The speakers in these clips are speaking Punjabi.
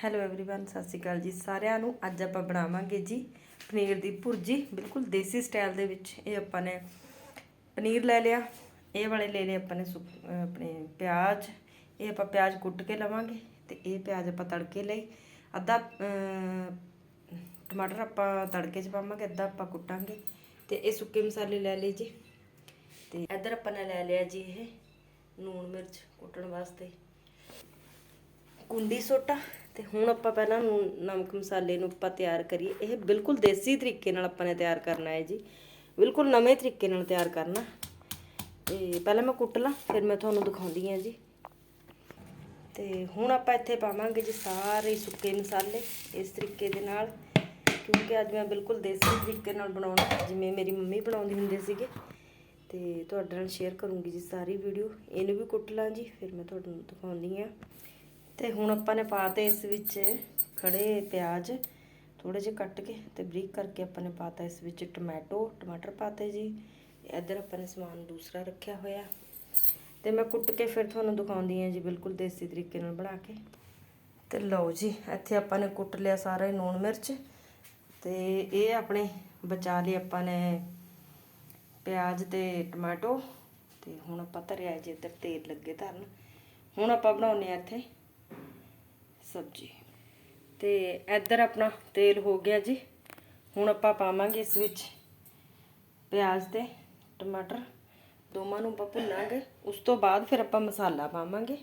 ਹੈਲੋ एवरीवन ਸਤਿ ਸ਼੍ਰੀ ਅਕਾਲ ਜੀ ਸਾਰਿਆਂ ਨੂੰ ਅੱਜ ਆਪਾਂ ਬਣਾਵਾਂਗੇ ਜੀ ਪਨੀਰ ਦੀ ਭੁਰਜੀ ਬਿਲਕੁਲ ਦੇਸੀ ਸਟਾਈਲ ਦੇ ਵਿੱਚ ਇਹ ਆਪਾਂ ਨੇ ਪਨੀਰ ਲੈ ਲਿਆ ਇਹ ਵਾਲੇ ਲੈ ਲਏ ਆਪਾਂ ਨੇ ਸੁੱਕ- ਅਹ ਆਪਣੇ ਪਿਆਜ਼ ਇਹ ਆਪਾਂ ਪਿਆਜ਼ ਕੁੱਟ ਕੇ ਲਵਾਂਗੇ ਤੇ ਇਹ ਪਿਆਜ਼ ਆਪਾਂ ਤੜਕੇ ਲਈ ਅੱਧਾ ਅਹ, ਟਮਾਟਰ ਆਪਾਂ ਤੜਕੇ 'ਚ ਪਾਵਾਂਗੇ ਅੱਧਾ ਆਪਾਂ ਕੁੱਟਾਂਗੇ ਤੇ ਇਹ ਸੁੱਕੇ ਮਸਾਲੇ ਲੈ ਲਏ ਜੀ ਤੇ ਇੱਧਰ ਆਪਾਂ ਨੇ ਲੈ ਲਿਆ ਜੀ ਇਹ ਨੂਣ ਮਿਰਚ ਕੁੱਟਣ ਵਾਸਤੇ ਕੁੰਡੀ ਸੋਟਾ ਤੇ ਹੁਣ ਆਪਾਂ ਪਹਿਲਾਂ ਨੂੰ ਨਮਕ ਮਸਾਲੇ ਨੂੰ ਆਪਾਂ ਤਿਆਰ ਕਰੀਏ। ਇਹ ਬਿਲਕੁਲ ਦੇਸੀ ਤਰੀਕੇ ਨਾਲ ਆਪਾਂ ਨੇ ਤਿਆਰ ਕਰਨਾ ਹੈ ਜੀ। ਬਿਲਕੁਲ ਨਵੇਂ ਤਰੀਕੇ ਨਾਲ ਤਿਆਰ ਕਰਨਾ। ਤੇ ਪਹਿਲਾਂ ਮੈਂ ਕੁੱਟ ਲਾਂ, ਫਿਰ ਮੈਂ ਤੁਹਾਨੂੰ ਦਿਖਾਉਂਦੀ ਹਾਂ ਜੀ। ਤੇ ਹੁਣ ਆਪਾਂ ਇੱਥੇ ਪਾਵਾਂਗੇ ਜੀ ਸਾਰੇ ਸੁੱਕੇ ਮਸਾਲੇ ਇਸ ਤਰੀਕੇ ਦੇ ਨਾਲ। ਕਿਉਂਕਿ ਅੱਜ ਮੈਂ ਬਿਲਕੁਲ ਦੇਸੀ ਤਰੀਕੇ ਨਾਲ ਬਣਾਉਣਾ, ਜਿਵੇਂ ਮੇਰੀ ਮੰਮੀ ਬਣਾਉਂਦੀ ਹੁੰਦੇ ਸੀਗੇ। ਤੇ ਤੁਹਾਡੇ ਨਾਲ ਸ਼ੇਅਰ ਕਰੂੰਗੀ ਜੀ ਸਾਰੀ ਵੀਡੀਓ ਇਹਨੂੰ ਵੀ ਕੁੱਟ ਲਾਂ ਜੀ, ਫਿਰ ਮੈਂ ਤੁਹਾਨੂੰ ਦਿਖਾਉਂਦੀ ਹਾਂ। ਤੇ ਹੁਣ ਆਪਾਂ ਨੇ ਪਾਤੇ ਇਸ ਵਿੱਚ ਖੜੇ ਪਿਆਜ਼ ਥੋੜੇ ਜਿਹੇ ਕੱਟ ਕੇ ਤੇ ਬਰੀਕ ਕਰਕੇ ਆਪਾਂ ਨੇ ਪਾਤਾ ਇਸ ਵਿੱਚ ਟੋਮੈਟੋ, ਟਮਾਟਰ ਪਾਤੇ ਜੀ। ਇੱਧਰ ਆਪਾਂ ਨੇ ਸਮਾਨ ਦੂਸਰਾ ਰੱਖਿਆ ਹੋਇਆ। ਤੇ ਮੈਂ ਕੁੱਟ ਕੇ ਫਿਰ ਤੁਹਾਨੂੰ ਦਿਖਾਉਂਦੀ ਹਾਂ ਜੀ ਬਿਲਕੁਲ ਦੇਸੀ ਤਰੀਕੇ ਨਾਲ ਬਣਾ ਕੇ। ਤੇ ਲਓ ਜੀ, ਇੱਥੇ ਆਪਾਂ ਨੇ ਕੁੱਟ ਲਿਆ ਸਾਰਾ ਹੀ ਲੂਣ ਮਿਰਚ। ਤੇ ਇਹ ਆਪਣੇ ਬਚਾ ਲਈ ਆਪਾਂ ਨੇ ਪਿਆਜ਼ ਤੇ ਟਮਾਟੋ। ਤੇ ਹੁਣ ਆਪਾਂ ਧਰਿਆ ਜੀ ਇੱਧਰ ਤੇਲ ਲੱਗੇ ਧਰਨ। ਹੁਣ ਆਪਾਂ ਬਣਾਉਨੇ ਆ ਇੱਥੇ ਸਬਜ਼ੀ। ਤੇ ਇੱਧਰ ਆਪਣਾ ਤੇਲ ਹੋ ਗਿਆ ਜੀ। ਹੁਣ ਆਪਾਂ ਪਾਵਾਂਗੇ ਇਸ ਵਿੱਚ ਪਿਆਜ਼ ਤੇ ਟਮਾਟਰ। ਦੋਵਾਂ ਨੂੰ ਆਪਾਂ ਭੁੰਨਾਂਗੇ। ਉਸ ਤੋਂ ਬਾਅਦ ਫਿਰ ਆਪਾਂ ਮਸਾਲਾ ਪਾਵਾਂਗੇ।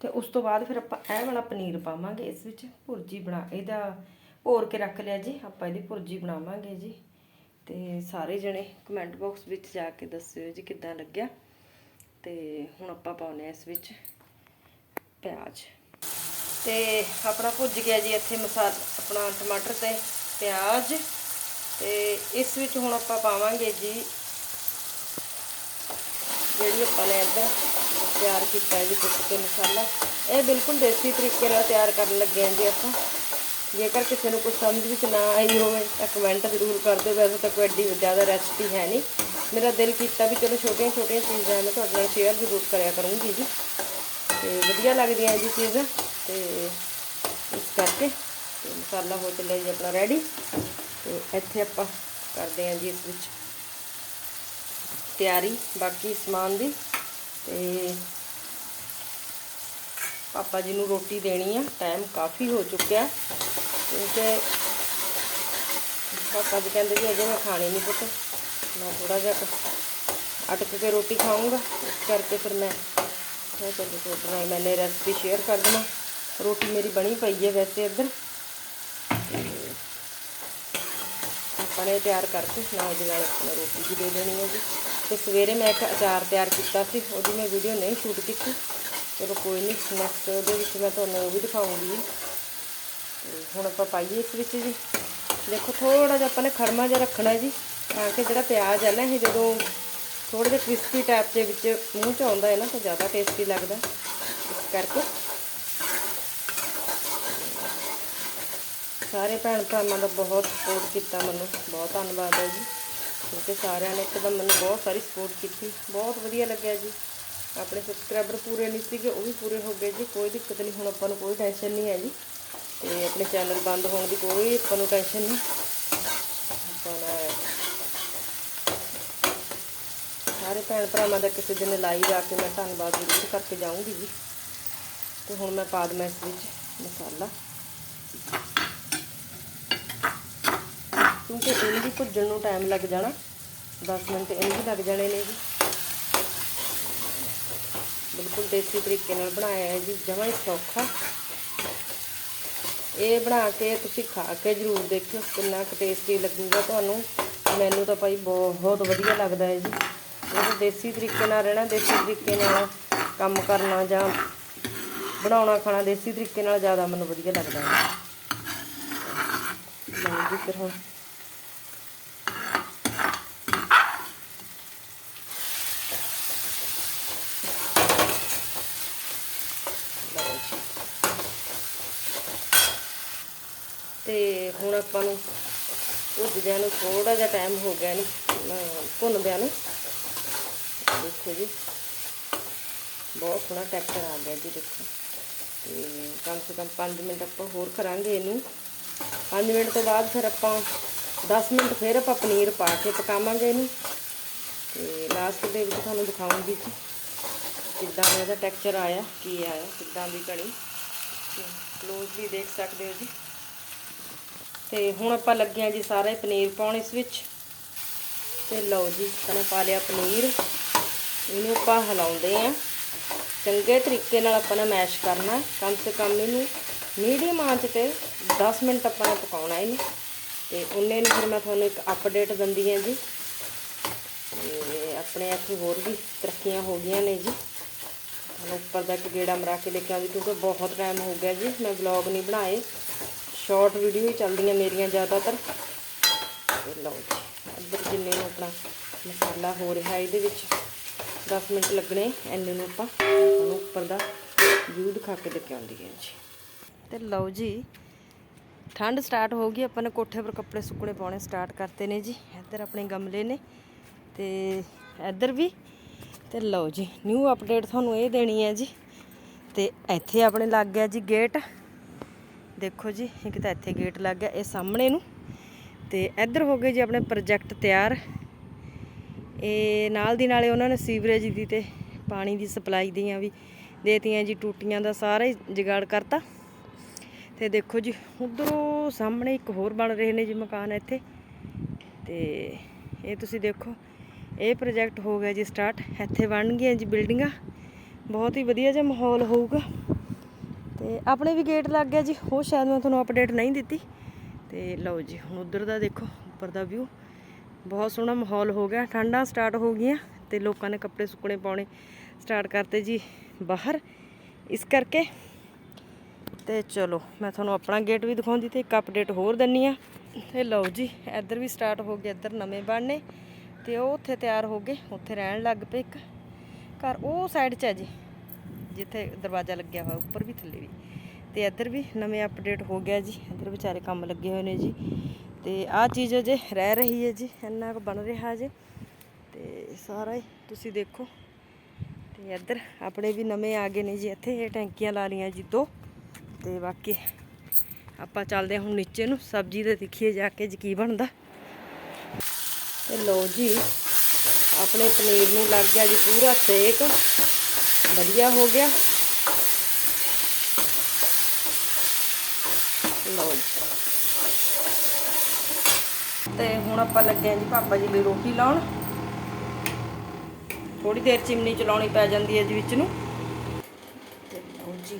ਤੇ ਉਸ ਤੋਂ ਬਾਅਦ ਫਿਰ ਆਪਾਂ ਇਹ ਵਾਲਾ ਪਨੀਰ ਪਾਵਾਂਗੇ ਇਸ ਵਿੱਚ। ਭੁਰਜੀ ਬਣਾ, ਇਹਦਾ ਭੋਰ ਕੇ ਰੱਖ ਲਿਆ ਜੀ। ਆਪਾਂ ਇਹਦੀ ਭੁਰਜੀ ਬਣਾਵਾਂਗੇ ਜੀ। ਤੇ ਸਾਰੇ ਜਣੇ ਕਮੈਂਟ ਬਾਕਸ ਵਿੱਚ ਜਾ ਕੇ ਦੱਸਿਓ ਜੀ ਕਿੱਦਾਂ ਲੱਗਿਆ। ਤੇ ਹੁਣ ਆਪਾਂ ਪਾਉਨੇ ਆ ਇਸ ਵਿੱਚ ਪਿਆਜ਼। ਤੇ ਆਪਣਾ ਭੁੱਜ ਗਿਆ ਜੀ ਇੱਥੇ ਮਸਾਲਾ ਆਪਣਾ ਟਮਾਟਰ ਤੇ ਪਿਆਜ਼ ਤੇ ਇਸ ਵਿੱਚ ਹੁਣ ਆਪਾਂ ਪਾਵਾਂਗੇ ਜੀ ਜਿਹੜੀ ਆਪਾਂ ਨੇ ਇੱਧਰ ਤਿਆਰ ਕੀਤਾ ਹੈ ਜੀ ਕੁੱਟ ਕੇ ਮਸਾਲਾ। ਇਹ ਬਿਲਕੁਲ ਦੇਸੀ ਤਰੀਕੇ ਨਾਲ ਤਿਆਰ ਕਰਨ ਲੱਗੇ ਹਾਂ ਜੀ ਆਪਾਂ। ਜੇਕਰ ਕਿਸੇ ਨੂੰ ਕੁਝ ਸਮਝ ਵਿੱਚ ਨਾ ਆਈ ਹੋਵੇ ਤਾਂ ਕਮੈਂਟ ਜ਼ਰੂਰ ਕਰ ਦਿਓ। ਵੈਸੇ ਤਾਂ ਕੋਈ ਐਡੀ ਜ਼ਿਆਦਾ ਰੈਸਪੀ ਹੈ ਨਹੀਂ। ਮੇਰਾ ਦਿਲ ਕੀਤਾ ਵੀ ਚਲੋ ਛੋਟੀਆਂ ਛੋਟੀਆਂ ਚੀਜ਼ਾਂ ਮੈਂ ਤੁਹਾਡੇ ਨਾਲ ਸ਼ੇਅਰ ਜ਼ਰੂਰ ਕਰਿਆ ਕਰੂੰਗੀ ਜੀ। ਤੇ ਵਧੀਆ ਲੱਗਦੀਆਂ ਜੀ ਚੀਜ਼ਾਂ। ਤੇ ਇਸ ਕਰਕੇ ਤੇ ਮਸਾਲਾ ਹੋ ਚੱਲਿਆ ਜੀ ਆਪਣਾ ਰੈਡੀ ਤੇ ਇੱਥੇ ਆਪਾਂ ਕਰਦੇ ਹਾਂ ਜੀ ਇਸ ਵਿੱਚ ਤਿਆਰੀ, ਬਾਕੀ ਸਮਾਨ ਦੀ ਤੇ ਪਾਪਾ ਜੀ ਨੂੰ ਰੋਟੀ ਦੇਣੀ ਆ ਟਾਈਮ ਕਾਫੀ ਹੋ ਚੁੱਕਿਆ ਕਿਉਂਕਿ ਪਾਪਾ ਜੀ ਕਹਿੰਦੇ ਜੀ ਅਜੇ ਮੈਂ ਖਾਣੀ ਨਹੀਂ ਪੁੱਤ, ਮੈਂ ਥੋੜਾ ਜਿਹਾ ਅਟਕ ਕੇ ਰੋਟੀ ਖਾਊਂਗਾ, ਇਸ ਕਰਕੇ ਫਿਰ ਮੈਂ ਮੈਂ ਚਲੋ ਤੁਹਾਡੇ ਨਾਲ ਮੈਨੇ ਰੈਸਪੀ ਸ਼ੇਅਰ ਕਰ ਦੇਣਾ। ਰੋਟੀ ਮੇਰੀ ਬਣੀ ਪਈ ਹੈ ਵੈਸੇ ਇੱਧਰ। ਆਪਾਂ ਨੇ ਤਿਆਰ ਕਰਕੇ ਨਾਲ ਦੀ ਨਾਲ ਆਪਣਾ ਰੋਟੀ ਵੀ ਦੇ ਦੇਣੀ ਹੈ ਜੀ। ਤੇ ਸਵੇਰੇ ਮੈਂ ਇੱਕ ਅਚਾਰ ਤਿਆਰ ਕੀਤਾ ਸੀ, ਉਹਦੀ ਮੈਂ ਵੀਡੀਓ ਨਹੀਂ ਸ਼ੂਟ ਕੀਤੀ। ਚਲੋ ਕੋਈ ਨਹੀਂ ਨੈਕਸਟ ਉਹਦੇ ਵਿੱਚ ਮੈਂ ਤੁਹਾਨੂੰ ਉਹ ਵੀ ਦਿਖਾਉਂਗੀ। ਤੇ ਹੁਣ ਆਪਾਂ ਪਾਈਏ ਇਸ ਵਿੱਚ ਜੀ। ਦੇਖੋ ਥੋੜਾ ਜਿਹਾ ਆਪਾਂ ਨੇ ਖਰਮਾ ਜਿਹਾ ਰੱਖਣਾ ਜੀ, ਤਾਂ ਕਿ ਜਿਹੜਾ ਪਿਆਜ਼ ਹੈ ਨਾ, ਇਹ ਜਦੋਂ ਥੋੜਾ ਜਿਹਾ ਕ੍ਰਿਸਪੀ ਟਾਈਪ ਦੇ ਵਿੱਚ ਮੂੰਹ 'ਚ ਆਉਂਦਾ ਹੈ ਨਾ, ਤਾਂ ਜ਼ਿਆਦਾ ਟੇਸਟੀ ਲੱਗਦਾ। ਇਸ ਕਰਕੇ ਸਾਰੇ ਭੈਣ ਭਰਾਵਾਂ ਦਾ ਬਹੁਤ ਸਪੋਰਟ ਕੀਤਾ ਮੈਨੂੰ। ਬਹੁਤ ਧੰਨਵਾਦ ਹੈ ਜੀ। ਕਿਉਂਕਿ ਸਾਰਿਆਂ ਨੇ ਇੱਕਦਮ ਮੈਨੂੰ ਬਹੁਤ ਸਾਰੀ ਸਪੋਰਟ ਕੀਤੀ। ਬਹੁਤ ਵਧੀਆ ਲੱਗਿਆ ਜੀ। ਆਪਣੇ ਸਬਸਕ੍ਰਾਈਬਰ ਪੂਰੇ ਨਹੀਂ ਸੀਗੇ, ਉਹ ਵੀ ਪੂਰੇ ਹੋ ਗਏ ਜੀ। ਕੋਈ ਦਿੱਕਤ ਨਹੀਂ, ਹੁਣ ਆਪਾਂ ਨੂੰ ਕੋਈ ਟੈਨਸ਼ਨ ਨਹੀਂ ਹੈ ਜੀ। ਤੇ ਆਪਣੇ ਚੈਨਲ ਬੰਦ ਹੋਣ ਦੀ ਕੋਈ ਆਪਾਂ ਨੂੰ ਟੈਨਸ਼ਨ ਨਹੀਂ। ਆਪਾਂ ਨਾ ਸਾਰੇ ਭੈਣ ਭਰਾਵਾਂ ਦਾ ਕਿਸੇ ਦਿਨ ਲਾਈਵ ਆ ਕੇ ਮੈਂ ਧੰਨਵਾਦ ਜ਼ਰੂਰ ਕਰਕੇ ਜਾਊਂਗੀ ਜੀ। ਤੇ ਹੁਣ ਮੈਂ ਪਾ ਦਵਾਂ ਇਸ ਵਿੱਚ ਮਸਾਲਾ ਕਿਉਂਕਿ ਇਹਨੂੰ ਵੀ ਭੁੱਜਣ ਨੂੰ ਟਾਈਮ ਲੱਗ ਜਾਣਾ। 10 ਮਿੰਟ ਇਹਨੂੰ ਵੀ ਲੱਗ ਜਾਣੇ ਨੇ ਜੀ। ਬਿਲਕੁਲ ਦੇਸੀ ਤਰੀਕੇ ਨਾਲ ਬਣਾਇਆ ਹੈ ਜੀ, ਜਮਾਂ ਹੀ ਸੌਖਾ। ਇਹ ਬਣਾ ਕੇ ਤੁਸੀਂ ਖਾ ਕੇ ਜ਼ਰੂਰ ਦੇਖਿਓ ਕਿੰਨਾ ਕੁ ਟੇਸਟੀ ਲੱਗੂਗਾ ਤੁਹਾਨੂੰ। ਮੈਨੂੰ ਤਾਂ ਭਾਈ ਬਹੁਤ ਵਧੀਆ ਲੱਗਦਾ ਹੈ ਜੀ। ਇਹ ਦੇਸੀ ਤਰੀਕੇ ਨਾਲ ਰਹਿਣਾ, ਦੇਸੀ ਤਰੀਕੇ ਨਾਲ ਕੰਮ ਕਰਨਾ ਜਾਂ ਬਣਾਉਣਾ, ਖਾਣਾ, ਦੇਸੀ ਤਰੀਕੇ ਨਾਲ ਜ਼ਿਆਦਾ ਮੈਨੂੰ ਵਧੀਆ ਲੱਗਦਾ ਹੈ। ਲਓ ਜੀ, ਫਿਰ ਹੁਣ ਤੇ ਹੁਣ ਆਪਾਂ ਨੂੰ ਭੁੱਜਦਿਆਂ ਨੂੰ ਥੋੜਾ ਜਿਹਾ ਟਾਈਮ ਹੋ ਗਿਆ ਨਹੀਂ ਭੁੰਨਦਿਆਂ ਨੂੰ। ਦੇਖੋ ਜੀ, ਬਹੁਤ ਸੋਹਣਾ ਟੈਕਸਚਰ ਆ ਗਿਆ ਜੀ, ਦੇਖੋ। ਤੇ ਕਮ ਸੇ ਕਮ 5 ਮਿੰਟ ਆਪਾਂ ਹੋਰ ਕਰਾਂਗੇ ਇਹਨੂੰ। 5 ਮਿੰਟ ਤੋਂ ਬਾਅਦ ਫਿਰ ਆਪਾਂ 10 ਮਿੰਟ ਫਿਰ ਆਪਾਂ ਪਨੀਰ ਪਾ ਕੇ ਪਕਾਵਾਂਗੇ ਇਹਨੂੰ। ਤੇ ਲਾਸਟ ਦੇ ਵਿੱਚ ਤੁਹਾਨੂੰ ਦਿਖਾਉਂਗੀ ਜੀ, ਕਿੱਦਾਂ ਦਾ ਇਹਦਾ ਟੈਕਸਚਰ ਆਇਆ, ਕੀ ਆਇਆ, ਕਿੱਦਾਂ ਦੀ ਕਣੀ ਕਲੋਜ਼ਲੀ ਦੇਖ ਸਕਦੇ ਹੋ ਜੀ। ਤੇ ਹੁਣ ਆਪਾਂ ਲੱਗੇ ਆ ਜੀ ਸਾਰੇ ਪਨੀਰ ਪਾਉਣ ਇਸ ਵਿੱਚ। ਤੇ ਲਓ ਜੀ, ਆਪਾਂ ਪਾ ਲਿਆ ਪਨੀਰ। ਇਹਨੂੰ ਆਪਾਂ ਹਿਲਾਉਂਦੇ ਆ ਚੰਗੇ ਤਰੀਕੇ ਨਾਲ ਆਪਾਂ ਨੇ ਮੈਸ਼ ਕਰਨਾ। ਕਮ ਸੇ ਕਮ ਇਹਨੂੰ ਮੀਡੀਅਮ ਆਂਚ ਤੇ 10 ਮਿੰਟ ਆਪਾਂ ਨੇ ਪਕਾਉਣਾ ਇਹਨੂੰ। ਤੇ ਉਹਨੇ ਨੂੰ ਫਿਰ ਮੈਂ ਤੁਹਾਨੂੰ ਇੱਕ ਅਪਡੇਟ ਦਿੰਦੀ ਹਾਂ ਜੀ। ਤੇ ਆਪਣੇ ਇੱਥੇ ਹੋਰ ਵੀ ਤਰੱਕੀਆਂ ਹੋ ਗਈਆਂ ਨੇ ਜੀ। ਤੁਹਾਨੂੰ ਉੱਪਰ ਦਾ ਇੱਕ ਗੇੜਾ ਮਰਾ ਕੇ ਲੈ ਕੇ ਆਉਂਦੀ ਕਿਉਂਕਿ ਬਹੁਤ ਟਾਈਮ ਹੋ ਗਿਆ ਜੀ। ਮੈਂ ਵਲੌਗ ਨਹੀਂ ਬਣਾਏ। ਸ਼ਾਰਟ ਵੀਡੀਓ ਹੀ ਚੱਲਦੀਆਂ ਮੇਰੀਆਂ ਜ਼ਿਆਦਾਤਰ। ਤੇ ਲਓ ਜੀ, ਇੱਧਰ ਜਿੰਨੇ ਨੂੰ ਆਪਣਾ ਮਸਾਲਾ ਹੋ ਰਿਹਾ ਇਹਦੇ ਵਿੱਚ 10 ਮਿੰਟ ਲੱਗਣੇ ਐਨੇ ਨੂੰ ਆਪਾਂ ਤੁਹਾਨੂੰ ਉੱਪਰ ਦਾ ਵਿਊ ਦਿਖਾ ਕੇ ਲੈ ਕੇ ਆਉਂਦੀ ਹੈ ਜੀ। ਤੇ ਲਓ ਜੀ, ਠੰਡ ਸਟਾਰਟ ਹੋ ਗਈ, ਆਪਾਂ ਨੇ ਕੋਠੇ 'ਪਰ ਕੱਪੜੇ ਸੁੱਕਣੇ ਪਾਉਣੇ ਸਟਾਰਟ ਕਰਤੇ ਨੇ ਜੀ। ਇੱਧਰ ਆਪਣੇ ਗਮਲੇ ਨੇ ਤੇ ਇੱਧਰ ਵੀ। ਤੇ ਲਓ ਜੀ ਨਿਊ ਅਪਡੇਟ ਤੁਹਾਨੂੰ ਇਹ ਦੇਣੀ ਹੈ ਜੀ। ਤੇ ਇੱਥੇ ਆਪਣੇ ਲੱਗ ਗਿਆ ਜੀ ਗੇਟ ਦੇਖੋ ਜੀ, ਇੱਕ ਤਾਂ ਇੱਥੇ ਗੇਟ ਲੱਗ ਗਿਆ, ਇਹ ਸਾਹਮਣੇ ਨੂੰ। ਤੇ ਇੱਧਰ ਹੋ ਗਏ ਜੀ ਆਪਣੇ ਪ੍ਰੋਜੈਕਟ ਤਿਆਰ। ਇਹ ਨਾਲ ਦੀ ਨਾਲੇ ਉਹਨਾਂ ਨੇ ਸੀਵਰੇਜ ਦੀ ਤੇ ਪਾਣੀ ਦੀ ਸਪਲਾਈ ਦੀਆਂ ਵੀ ਦੇਤੀਆਂ ਜੀ, ਟੂਟੀਆਂ ਦਾ ਸਾਰਾ ਹੀ ਜਗਾੜ ਕਰਤਾ। ਤੇ ਦੇਖੋ ਜੀ, ਉਧਰੋਂ ਸਾਹਮਣੇ ਇੱਕ ਹੋਰ ਬਣ ਰਹੇ ਨੇ ਜੀ ਮਕਾਨ ਇੱਥੇ। ਤੇ ਇਹ ਤੁਸੀਂ ਦੇਖੋ, ਇਹ ਪ੍ਰੋਜੈਕਟ ਹੋ ਗਿਆ ਜੀ ਸਟਾਰਟ। ਇੱਥੇ ਬਣ ਗਈਆਂ ਜੀ ਬਿਲਡਿੰਗਾਂ। ਬਹੁਤ ਹੀ ਵਧੀਆ ਜਿਹਾ ਮਾਹੌਲ ਹੋਊਗਾ। ਤੇ ਆਪਣੇ ਵੀ ਗੇਟ ਲੱਗ ਗਿਆ ਜੀ, ਉਹ ਸ਼ਾਇਦ ਮੈਂ ਤੁਹਾਨੂੰ ਅਪਡੇਟ ਨਹੀਂ ਦਿੱਤੀ। ਤੇ ਲਓ ਜੀ, ਹੁਣ ਉਧਰ ਦਾ ਦੇਖੋ, ਉੱਪਰ ਦਾ ਵਿਊ ਬਹੁਤ ਸੋਹਣਾ ਮਾਹੌਲ ਹੋ ਗਿਆ, ਠੰਡਾਂ ਸਟਾਰਟ ਹੋ ਗਈਆਂ ਤੇ ਲੋਕਾਂ ਨੇ ਕੱਪੜੇ ਸੁੱਕਣੇ ਪਾਉਣੇ ਸਟਾਰਟ ਕਰਤੇ ਜੀ ਬਾਹਰ। ਇਸ ਕਰਕੇ ਤੇ ਚਲੋ, ਮੈਂ ਤੁਹਾਨੂੰ ਆਪਣਾ ਗੇਟ ਵੀ ਦਿਖਾਉਂਦੀ ਤੇ ਇੱਕ ਅਪਡੇਟ ਹੋਰ ਦਿੰਨੀ ਆ। ਤੇ ਲਓ ਜੀ, ਇੱਧਰ ਵੀ ਸਟਾਰਟ ਹੋ ਗਿਆ ਇੱਧਰ ਨਵੇਂ ਬਣਨੇ। ਤੇ ਉਹ ਉੱਥੇ ਤਿਆਰ ਹੋ ਗਏ, ਉੱਥੇ ਰਹਿਣ ਲੱਗ ਪਏ ਇੱਕ। ਘਰ ਉਹ ਸਾਈਡ 'ਚ ਹੈ ਜੀ। ਜਿੱਥੇ ਦਰਵਾਜ਼ਾ ਲੱਗਿਆ ਹੋਇਆ ਉੱਪਰ ਵੀ ਥੱਲੇ ਵੀ। ਤੇ ਇੱਧਰ ਵੀ ਨਵੇਂ ਅਪਡੇਟ ਹੋ ਗਿਆ ਜੀ। ਇੱਧਰ ਵਿਚਾਰੇ ਕੰਮ ਲੱਗੇ ਹੋਏ ਨੇ ਜੀ। ਤੇ ਆਹ ਚੀਜ਼ ਅਜੇ ਰਹਿ ਰਹੀ ਹੈ ਜੀ, ਇੰਨਾ ਕੁ ਬਣ ਰਿਹਾ ਅਜੇ। ਤੇ ਸਾਰਾ ਹੀ ਤੁਸੀਂ ਦੇਖੋ। ਤੇ ਇੱਧਰ ਆਪਣੇ ਵੀ ਨਵੇਂ ਆ ਗਏ ਨੇ ਜੀ। ਇੱਥੇ ਇਹ ਟੈਂਕੀਆਂ ਲਾ ਲੀਆਂ ਜੀ ਦੋ। ਤੇ ਬਾਕੀ ਆਪਾਂ ਚੱਲਦੇ ਹਾਂ ਹੁਣ ਨੀਚੇ ਨੂੰ। ਸਬਜ਼ੀ ਦੇ ਦੇਖੀਏ ਜਾ ਕੇ ਜੀ ਕੀ ਬਣਦਾ। ਤੇ ਲਓ ਜੀ, ਆਪਣੇ ਪਨੀਰ ਨੂੰ ਲੱਗ ਗਿਆ ਜੀ ਪੂਰਾ ਸੇਕ। ਵਧੀਆ ਹੋ ਗਿਆ। ਲਓ ਤੇ ਹੁਣ ਆਪਾਂ ਲੱਗੇ ਹਾਂ ਜੀ ਪਾਪਾ ਜੀ ਲਈ ਰੋਟੀ ਲਾਉਣ। ਥੋੜੀ ਦੇਰ ਚਿਮਨੀ ਚਲਾਉਣੀ ਪੈ ਜਾਂਦੀ ਹੈ ਜੀ ਵਿੱਚ ਨੂੰ। ਤੇ ਲਓ ਜੀ।